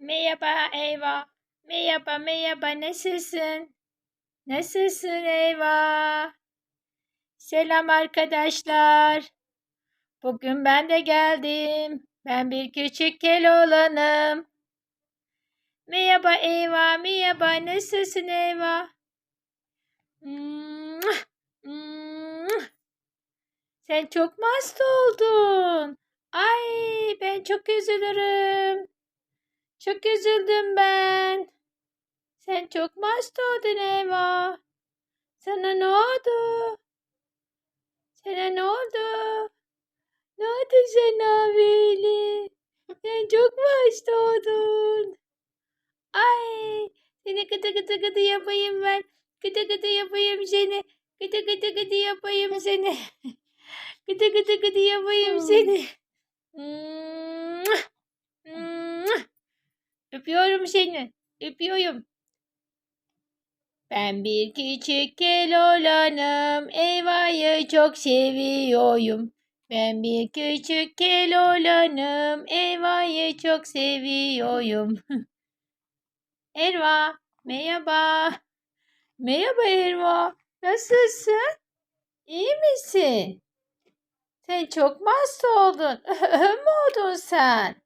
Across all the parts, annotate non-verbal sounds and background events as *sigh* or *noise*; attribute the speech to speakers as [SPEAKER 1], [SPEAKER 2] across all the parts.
[SPEAKER 1] Merhaba Eyva. Merhaba merhaba nasılsın? Nasılsın Eyva? Selam arkadaşlar. Bugün ben de geldim. Ben bir küçük Keloğlan'ım. Merhaba Eyva, merhaba nasılsın Eyva? Sen çok mu hasta oldun? Ay ben çok üzülürüm. Çok üzüldüm ben. Sen çok mu hasta oldun Eva? Sana ne oldu? Sana ne oldu? Ne oldu sana böyle? Sen çok mu hasta oldun? Ay seni gıdı gıdı gıdı yapayım ben. Gıdı gıdı yapayım seni. Gıdı gıdı gıdı yapayım seni. *laughs* gıdı gıdı gıdı yapayım seni. Mwah, mwah. Öpüyorum seni. Öpüyorum. Ben bir küçük keloğlanım. Eyva'yı çok seviyorum. Ben bir küçük keloğlanım. Eyva'yı çok seviyorum. *laughs* Erva. Merhaba. Merhaba Erva. Nasılsın? İyi misin? Sen çok mu hasta oldun? *laughs* mı oldun sen?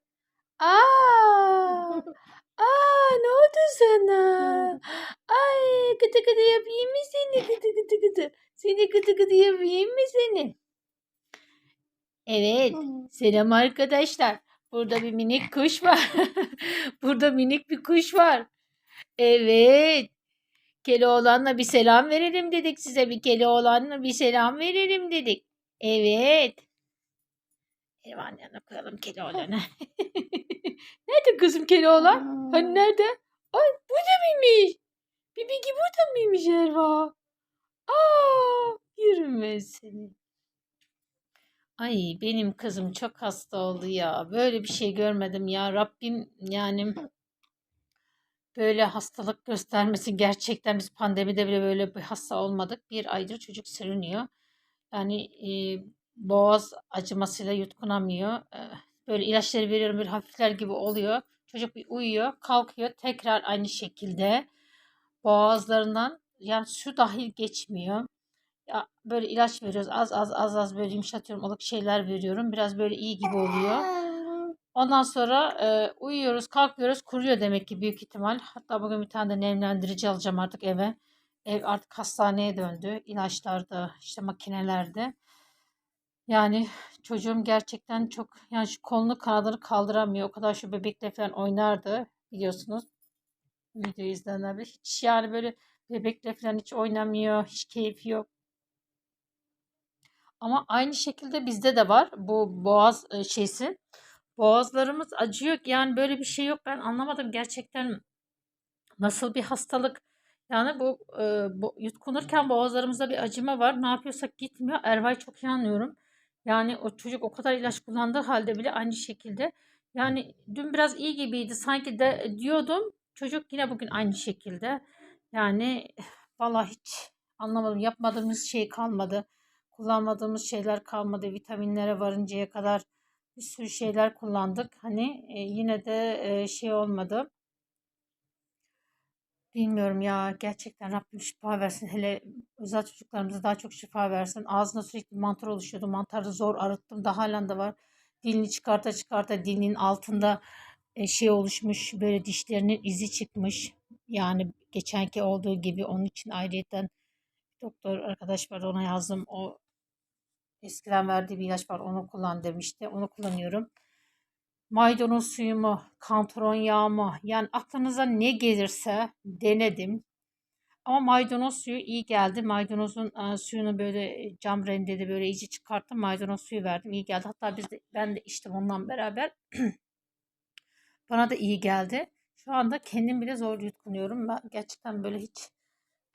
[SPEAKER 1] Aa, aa ne oldu sana? Ay gıdı gıdı yapayım mı seni? Gıdı gıdı gıdı. Seni gıdı gıdı yapayım mı seni? Evet. Selam arkadaşlar. Burada bir minik kuş var. *laughs* Burada minik bir kuş var. Evet. Keloğlan'la bir selam verelim dedik size. Bir Keloğlan'la bir selam verelim dedik. Evet. Ervan yanına koyalım Keloğlan'ı. *laughs* nerede kızım Keloğlan? Hani nerede? Ay burada mıymış? Bibiki burada mıymış Erva? Aa, yürüme seni. Ay benim kızım çok hasta oldu ya. Böyle bir şey görmedim ya. Rabbim yani böyle hastalık göstermesi gerçekten biz pandemide bile böyle bir hasta olmadık. Bir aydır çocuk sürünüyor. Yani e, boğaz acımasıyla yutkunamıyor. E, böyle ilaçları veriyorum böyle hafifler gibi oluyor. Çocuk bir uyuyor, kalkıyor tekrar aynı şekilde boğazlarından yani su dahil geçmiyor. Ya böyle ilaç veriyoruz. Az az az az böyle yumuşatıyorum. ılık şeyler veriyorum. Biraz böyle iyi gibi oluyor. Ondan sonra e, uyuyoruz, kalkıyoruz. Kuruyor demek ki büyük ihtimal. Hatta bugün bir tane de nemlendirici alacağım artık eve. Ev artık hastaneye döndü. İlaçlarda, işte makinelerde. Yani çocuğum gerçekten çok yani şu kolunu kanadını kaldıramıyor. O kadar şu bebekle falan oynardı biliyorsunuz. Video izleyenler hiç yani böyle bebekle falan hiç oynamıyor. Hiç keyfi yok. Ama aynı şekilde bizde de var bu boğaz e, şeysi. Boğazlarımız acıyor. Yani böyle bir şey yok. Ben anlamadım gerçekten nasıl bir hastalık. Yani bu, e, bu yutkunurken boğazlarımızda bir acıma var. Ne yapıyorsak gitmiyor. Erva'yı çok iyi anlıyorum. Yani o çocuk o kadar ilaç kullandığı halde bile aynı şekilde. Yani dün biraz iyi gibiydi. Sanki de diyordum. Çocuk yine bugün aynı şekilde. Yani vallahi hiç anlamadım. Yapmadığımız şey kalmadı. Kullanmadığımız şeyler kalmadı. Vitaminlere varıncaya kadar bir sürü şeyler kullandık. Hani e, yine de e, şey olmadı. Bilmiyorum ya gerçekten Rabbim şifa versin. Hele özel çocuklarımıza daha çok şifa versin. Ağzında sürekli mantar oluşuyordu. Mantarı zor arıttım da halen de var. Dilini çıkarta çıkarta dilinin altında şey oluşmuş. Böyle dişlerinin izi çıkmış. Yani geçenki olduğu gibi onun için ayrıyeten doktor arkadaş var ona yazdım. O eskiden verdiği bir ilaç var onu kullan demişti. Onu kullanıyorum maydanoz suyu mu, kantron yağı mı yani aklınıza ne gelirse denedim. Ama maydanoz suyu iyi geldi. Maydanozun e, suyunu böyle cam rendede böyle iyice çıkarttım. Maydanoz suyu verdim. iyi geldi. Hatta biz de, ben de içtim ondan beraber. *clears throat* Bana da iyi geldi. Şu anda kendim bile zor yutkunuyorum. Ben gerçekten böyle hiç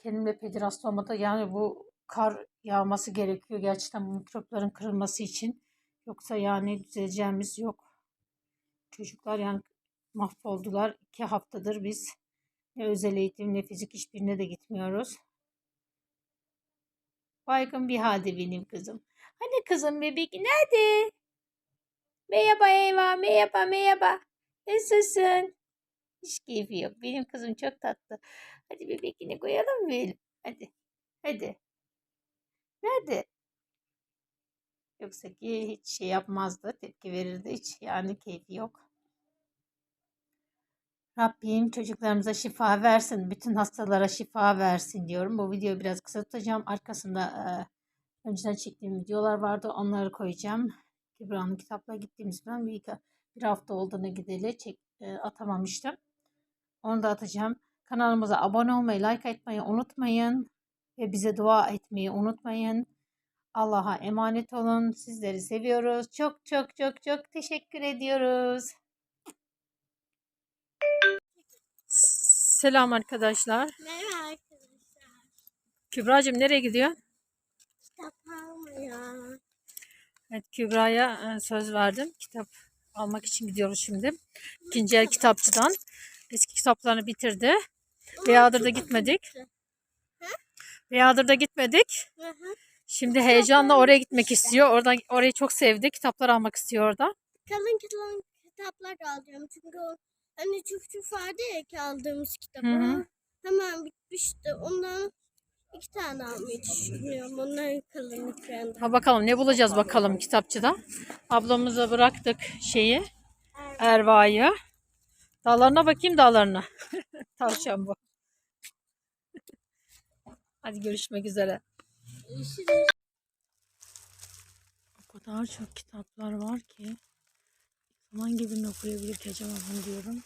[SPEAKER 1] kendimle pederast olmadı. Yani bu kar yağması gerekiyor. Gerçekten bu mikropların kırılması için. Yoksa yani düzeleceğimiz yok. Çocuklar yani mahvoldular. İki haftadır biz ne özel eğitim ne fizik hiçbirine de gitmiyoruz. Baygın bir halde benim kızım. Hani kızım bebek nerede? Merhaba Eva, merhaba, merhaba. Nasılsın? Hiç keyfi yok. Benim kızım çok tatlı. Hadi bebekini koyalım mı? Hadi. Hadi. Nerede? Yoksa ki hiç şey yapmazdı. Tepki verirdi. Hiç yani keyfi yok. Rabbim çocuklarımıza şifa versin. Bütün hastalara şifa versin diyorum. Bu videoyu biraz kısa tutacağım. Arkasında e, önceden çektiğim videolar vardı. Onları koyacağım. Kübra'nın kitapla gittiğimiz falan bir, bir hafta olduğunu gideli çek, e, atamamıştım. Onu da atacağım. Kanalımıza abone olmayı, like etmeyi unutmayın. Ve bize dua etmeyi unutmayın. Allah'a emanet olun. Sizleri seviyoruz. Çok çok çok çok teşekkür ediyoruz. Selam arkadaşlar.
[SPEAKER 2] Merhaba arkadaşlar.
[SPEAKER 1] Kübra'cığım nereye gidiyor?
[SPEAKER 2] Kitap almıyor.
[SPEAKER 1] Evet Kübra'ya e, söz verdim. Kitap almak için gidiyoruz şimdi. İkinci el kitapçıdan. Eski kitaplarını bitirdi. Beyadır'da gitmedik. Beyadır'da gitmedik. Şimdi heyecanla oraya gitmek istiyor. Oradan orayı çok sevdi. Kitaplar almak istiyor orada.
[SPEAKER 2] Kalın kalın kitaplar alacağım. Çünkü o hani çuf çuf vardı ya ki aldığımız kitap.
[SPEAKER 1] Hı hı.
[SPEAKER 2] Ama Hemen bitmişti. Ondan iki tane almayı düşünüyorum. Onların kalınlıklarında.
[SPEAKER 1] Ha bakalım ne bulacağız bakalım kitapçıda. Ablamıza bıraktık şeyi. Erva'yı. Dağlarına bakayım dağlarına. *laughs* Tavşan bu. Hadi görüşmek üzere. O kadar çok kitaplar var ki. Zaman gibi mi okuyabilir ki acaba bunu diyorum.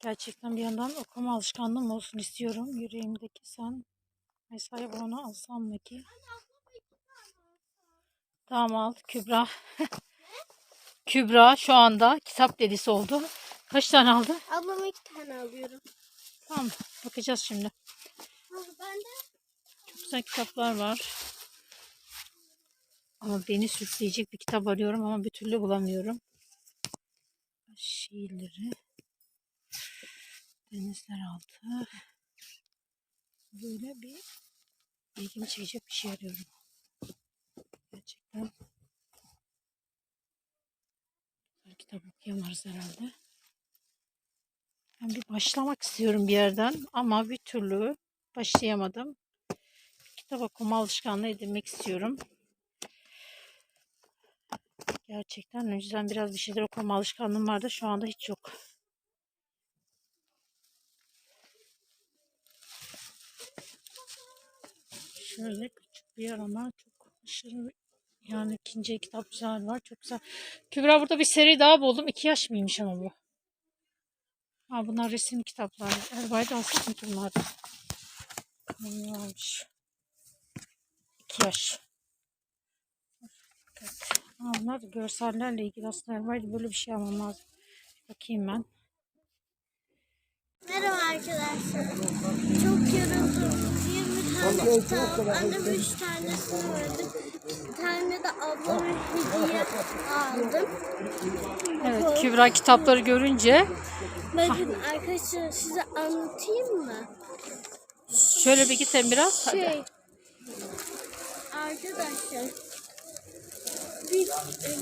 [SPEAKER 1] Gerçekten bir yandan okuma alışkanlığım olsun istiyorum. Yüreğimdeki sen. Mesela bunu alsam mı ki? Tamam al Kübra. *laughs* Kübra şu anda kitap delisi oldu. Kaç tane aldı?
[SPEAKER 2] Ablama iki tane alıyorum.
[SPEAKER 1] Tamam bakacağız şimdi.
[SPEAKER 2] Ben de
[SPEAKER 1] Çok güzel kitaplar var. Ama beni sürükleyecek bir kitap arıyorum ama bir türlü bulamıyorum. Şiirleri. Denizler altı. Böyle bir ilgimi çekecek bir şey arıyorum. Gerçekten. Kitap okuyamaz herhalde. Ben bir başlamak istiyorum bir yerden ama bir türlü başlayamadım. Kitap okuma alışkanlığı edinmek istiyorum. Gerçekten önceden biraz bir şeyler okuma alışkanlığım vardı. Şu anda hiç yok. Şöyle küçük bir yer ama çok aşırı yani ikinci kitap güzel var. Çok güzel. Kübra burada bir seri daha buldum. İki yaş mıymış ama bu. Ha bunlar resim kitapları. Erbay'da alsak mı ki bunlardan? Ne? İki yaş. Evet. Ha, bunlar görsellerle ilgili aslında Erbay'da böyle bir şey almam lazım. Bakayım ben.
[SPEAKER 2] Merhaba arkadaşlar. Çok yoruldum. 20 tane kitap. Annem 3 tanesini verdi. Bir tane de ablama hediye aldım.
[SPEAKER 1] Evet Kübra kitapları görünce
[SPEAKER 2] Bakın arkadaşlar size anlatayım mı?
[SPEAKER 1] şöyle bir gidelim biraz. Hadi.
[SPEAKER 2] Şey, arkadaşlar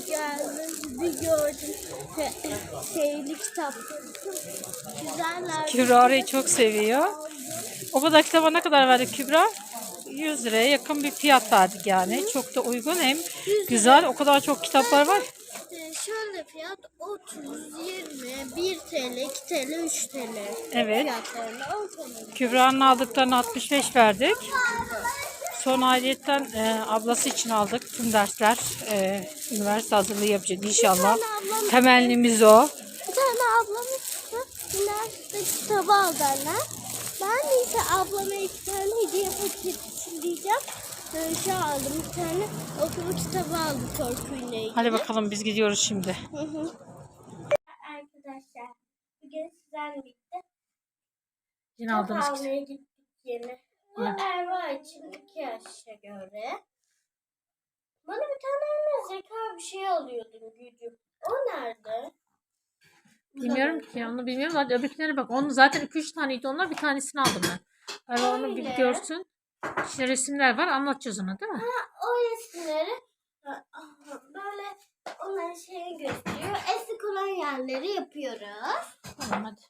[SPEAKER 2] geldim, bir gördüm. Şeyli kitap. Güzeller.
[SPEAKER 1] Kübra'yı çok seviyor. O kadar kitaba ne kadar verdik Kübra? 100 liraya yakın bir fiyat verdik yani. Çok da uygun hem güzel. O kadar çok kitaplar var.
[SPEAKER 2] Şöyle fiyat 30, 20, 1 TL, 2 TL, 3 TL
[SPEAKER 1] Evet. Kübra'nın aldıklarını 65 verdik. Son ayrıyetten e, ablası için aldık. Tüm dersler e, üniversite hazırlığı yapacak inşallah. Temennimiz o.
[SPEAKER 2] Bir tane ablam işte üniversite kitabı aldı anne. Ben de ise ablama iki tane hediye paketi diyeceğim. Ee, şey aldım bir tane okuma kitabı aldım korkuyla ilgili.
[SPEAKER 1] Hadi bakalım biz gidiyoruz şimdi.
[SPEAKER 2] Hı hı. Arkadaşlar bugün sizden bitti.
[SPEAKER 1] Yine aldığımız kitap.
[SPEAKER 2] almaya gittik yine. Bu. Erva için iki yaşa göre. Bana bir tane anne zeka bir şey alıyordun gücüm. O nerede?
[SPEAKER 1] Bilmiyorum ki onu bilmiyorum. Hadi öbürkilere bak. Onun zaten 2-3 taneydi onlar. Bir tanesini aldım ben. Öyle onu bir
[SPEAKER 2] Öyle.
[SPEAKER 1] görsün. İşte resimler var. Anlatacağız ona değil mi?
[SPEAKER 2] O resimleri böyle onların şeyini gösteriyor. Eksik olan yerleri yapıyoruz.
[SPEAKER 1] Tamam hadi.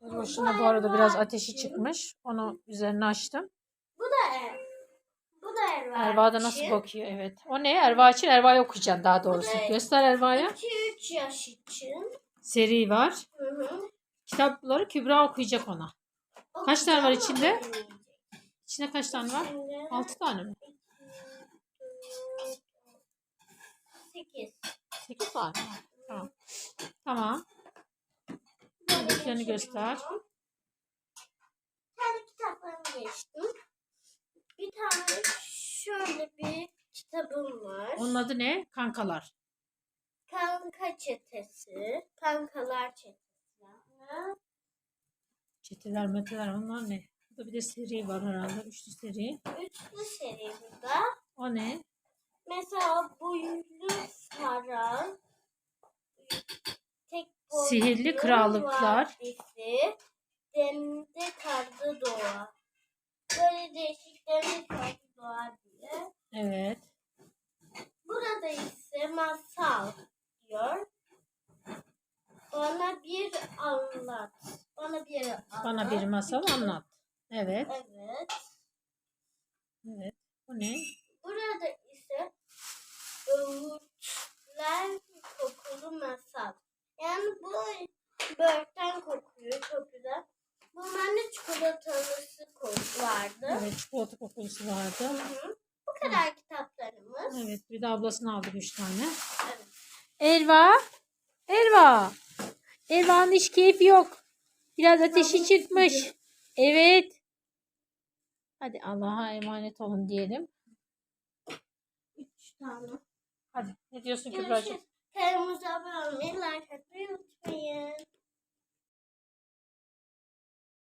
[SPEAKER 1] Boşuna bu arada biraz ateşi çıkmış. Onu üzerine açtım.
[SPEAKER 2] Bu da ev. Bu da Erva
[SPEAKER 1] Erva da nasıl bakıyor evet. O ne? Erva için Erva'yı okuyacaksın daha doğrusu.
[SPEAKER 2] Evet.
[SPEAKER 1] Göster Erva'ya.
[SPEAKER 2] 2-3 yaş için.
[SPEAKER 1] Seri var.
[SPEAKER 2] Hı hı.
[SPEAKER 1] Kitapları Kübra okuyacak ona. Kaç tane var içinde? İçinde kaç tane var?
[SPEAKER 2] İçinde
[SPEAKER 1] 6 tane mi?
[SPEAKER 2] 8.
[SPEAKER 1] 8 tane var. Tamam. Tamam. Öbürlerini göster.
[SPEAKER 2] Kendi kitaplarımı geçtim. Bir tane şöyle bir kitabım var.
[SPEAKER 1] Onun adı ne? Kankalar.
[SPEAKER 2] Kanka çetesi. Kankalar çetesi.
[SPEAKER 1] Çeteler meteler onlar ne? Burada bir de seri var herhalde. Üçlü seri.
[SPEAKER 2] Üçlü seri burada.
[SPEAKER 1] O ne?
[SPEAKER 2] Mesela boyunlu saran.
[SPEAKER 1] Sihirli krallıklar.
[SPEAKER 2] vadisi, Demde karda doğa. Böyle değişik demde karda doğa diye.
[SPEAKER 1] Evet.
[SPEAKER 2] Burada ise masal diyor. Bana bir anlat. Bana bir anlat.
[SPEAKER 1] Bana bir masal anlat. Evet.
[SPEAKER 2] Evet.
[SPEAKER 1] Evet. O ne?
[SPEAKER 2] Burada ise öğütler kokulu masal. Yani bu böğürtlen kokuyor çok güzel. Bunların da çikolatalısı vardı.
[SPEAKER 1] Evet çikolata kokusu vardı.
[SPEAKER 2] Hı hı. Bu kadar kitaplarımız.
[SPEAKER 1] Evet bir de ablasını aldık üç tane.
[SPEAKER 2] Evet.
[SPEAKER 1] Elva. Elva. Elva'nın hiç keyfi yok. Biraz ateşi çıkmış. Evet. Hadi Allah'a emanet olun diyelim.
[SPEAKER 2] Üç tane.
[SPEAKER 1] Hadi ne diyorsun Kübra'cığım?
[SPEAKER 2] Kanalımıza abone olmayı, like atmayı unutmayın.